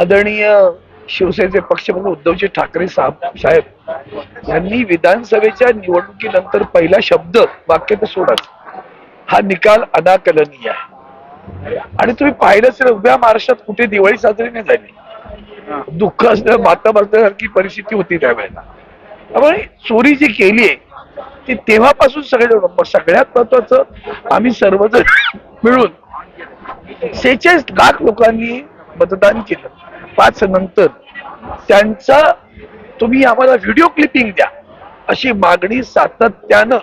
आदरणीय शिवसेनेचे पक्षप्रमुख उद्धवजी ठाकरे साहेब साहेब यांनी विधानसभेच्या निवडणुकीनंतर पहिला शब्द वाक्य तर सोडाच. हा निकाल अनाकलनीय आहे. आणि तुम्ही पाहिलं असेल उभ्या महाराष्ट्रात कुठे दिवाळी साजरी नाही झाली. दुःख असणं माता मारण्यासारखी परिस्थिती होती त्यावेळेला. त्यामुळे चोरी जी केली आहे ती तेव्हापासून सगळे सगळ्यात महत्वाचं आम्ही सर्वजण मिळून सेहेचाळीस लाख लोकांनी मतदान केलं. पाच नंतर त्यांचा तुम्ही आम्हाला व्हिडिओ क्लिपिंग द्या. अशी मागणी सातत्यानं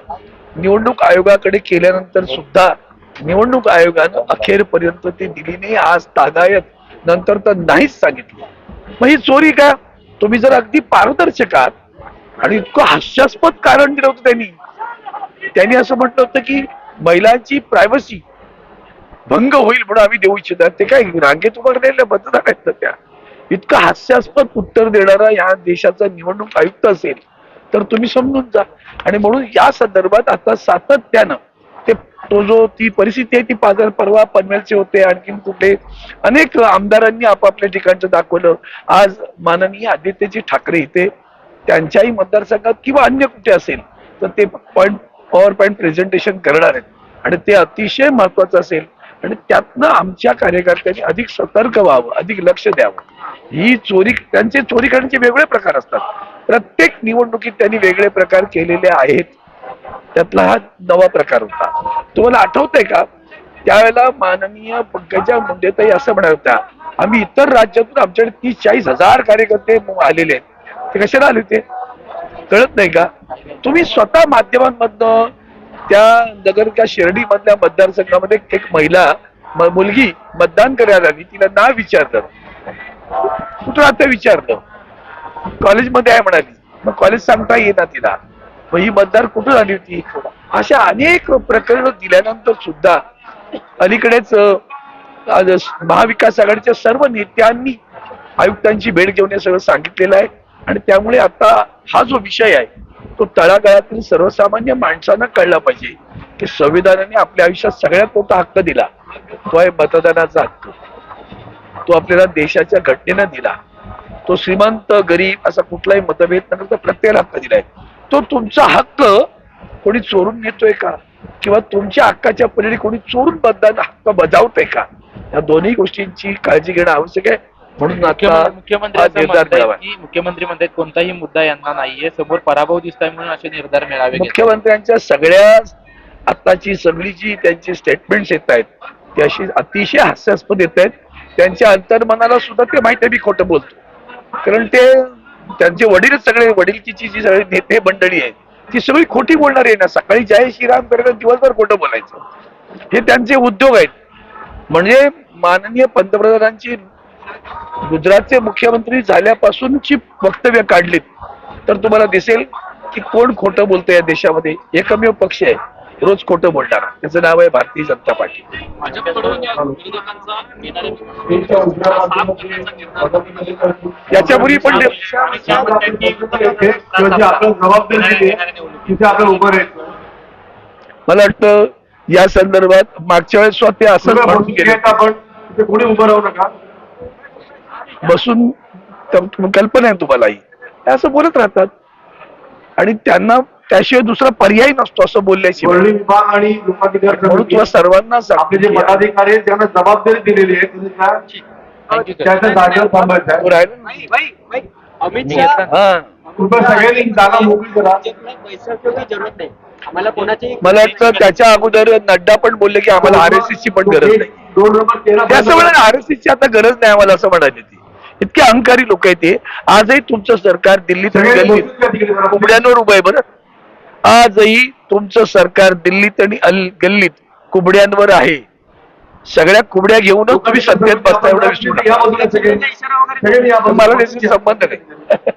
निवडणूक आयोगाकडे केल्यानंतर सुद्धा निवडणूक आयोगानं अखेरपर्यंत ते दिली नाही. आज तागायत नंतर तर नाहीच सांगितलं. मग ही चोरी का? तुम्ही जर अगदी पारदर्शक आहात आणि इतकं हास्यास्पद कारण दिलं होतं त्यांनी. त्यांनी असं म्हटलं होतं की महिलांची प्रायव्हसी भंग होईल म्हणून आम्ही देऊ इच्छितात ते काय रांगेत उभारलेल्या मतदार आहेत त्या? इतकं हास्यास्पद उत्तर देणारा या देशाचा निवडणूक आयुक्त असेल तर तुम्ही समजून जा. आणि म्हणून या संदर्भात आता सातत्यानं ते तो जो ती परिस्थिती आहे ती पाजर परवा पनवेलचे होते आणखीन कुठे अनेक आमदारांनी आपापल्या ठिकाणचं दाखवलं. आज माननीय आदित्यजी ठाकरे इथे त्यांच्याही मतदारसंघात किंवा अन्य कुठे असेल तर ते पॉईंट पॉवर पॉईंट प्रेझेंटेशन करणार आहेत. आणि ते अतिशय महत्वाचं असेल आणि त्यातनं आमच्या कार्यकर्त्यांनी अधिक सतर्क व्हावं अधिक लक्ष द्यावं. ही चोरी त्यांचे चोरी करण्याचे वेगळे प्रकार असतात. प्रत्येक निवडणुकीत त्यांनी वेगळे प्रकार केलेले आहेत. त्यातला हा नवा प्रकार होता. तुम्हाला आठवतंय का? त्यावेळेला माननीय पंकजा मुंडेताई असं म्हणत होत्या आम्ही इतर राज्यातून आमच्याकडे तीस चाळीस हजार कार्यकर्ते आलेले आहेत. ते कशाला आले होते? कळत नाही का? तुम्ही स्वतः माध्यमांमधनं त्या नगरच्या शिर्डी मधल्या मतदारसंघामध्ये एक महिला मुलगी मतदान करायला आली. तिला नाव विचारलं. कुठं आता विचारलं? कॉलेजमध्ये आहे म्हणाली. मग कॉलेज सांगता येईना तिला. मग ही मतदार कुठून आली होती? अशा अनेक प्रकरण दिल्यानंतर सुद्धा अलीकडेच महाविकास आघाडीच्या सर्व नेत्यांनी आयुक्तांची भेट घेऊन हे सगळं सांगितलेलं आहे. आणि त्यामुळे आता हा जो विषय आहे तो तळागाळातील सर्वसामान्य माणसांना कळला पाहिजे की संविधानाने आपल्या आयुष्यात सगळ्यात मोठा हक्क दिला तो आहे मतदानाचा हक्क. तो आपल्याला देशाच्या घटनेनं दिला. तो श्रीमंत गरीब असा कुठलाही मतभेद न करता प्रत्येकाला हक्क दिलाय. तो तुमचा हक्क कोणी चोरून घेतोय का? किंवा तुमच्या हक्काच्या पलीकडे कोणी चोरून मतदान हक्क बजावतोय का? या दोन्ही गोष्टींची काळजी घेणं आवश्यक आहे. म्हणून आता मुख्यमंत्री मुख्यमंत्री असं निर्धार म्हणतायत घ्यावा की मुख्यमंत्री म्हणतात कोणताही मुद्दा यांना नाहीये. समोर पराभव दिसताय म्हणून असे निर्धार मिळावे. मुख्यमंत्र्यांच्या सगळ्या आताची सगळी जी त्यांची स्टेटमेंट्स येत आहेत ती अशी अतिशय हास्यास्पद येत आहेत. त्यांच्या अंतर्मनाला सुद्धा ते माहिती आहे मी खोटं बोलतो. कारण ते त्यांचे वडील सगळे वडिलकीची जी सगळी नेते मंडळी आहे ती सगळी खोटी बोलणार आहे ना. सकाळी जय श्रीराम करत दिवसभर खोटं बोलायचं. हे त्यांचे उद्योग आहेत. म्हणजे माननीय पंतप्रधानांची गुजरातचे मुख्यमंत्री झाल्यापासूनची वक्तव्य काढलीत. तर तुम्हाला दिसेल की कोण खोटं बोलतं या देशामध्ये? एकमेव पक्ष आहे. रोज खोटं बोलणार. त्याचं नाव आहे भारतीय जनता पार्टी. याच्यापूर्वी पण मला वाटतं या संदर्भात मागच्या वेळेस स्वतः असं कोणी उभं राहू नका. बसून कल्पना आहे तुम्हालाही. हे असं बोलत राहतात. आणि त्यांना त्याशिवाय दुसरा पर्याय नसतो असं बोलल्याशिवाय. विभाग आणि म्हणून सर्वांना आपले जे पदाधिकारी आहेत त्यांना जबाबदारी दिलेली आहे. त्याच्या जागेवर थांबायचं? अमित शहा. हा. सगळ्यांनी जागा मोकळी करा. पैशाची जरूरत नाही. आम्हाला कोणाची मला वाटतं त्याच्या अगोदर नड्डा पण बोलले की आम्हाला आर एस ची पण गरज नाही. दोन नंबर तेरा ते असं म्हणाले आर एस ची आता गरज नाही आम्हाला असं म्हणाले ती. इतके अहंकारी लोक आहेत ते. आजही तुमचं सरकार दिल्लीत आणि गल्लीत. कुबड्यांवर उभं आहे बरं. आजही तुमचं सरकार दिल्लीत आणि अल गल्लीत कुबड्यांवर आहे. सगळ्या कुबड्या घेऊनच तुम्ही सत्तेत बसता एवढं विसरू या नका बाजूला सगळ्यांनी इशारा वगैरे सगळ्यांनी या मला संबंध नाही.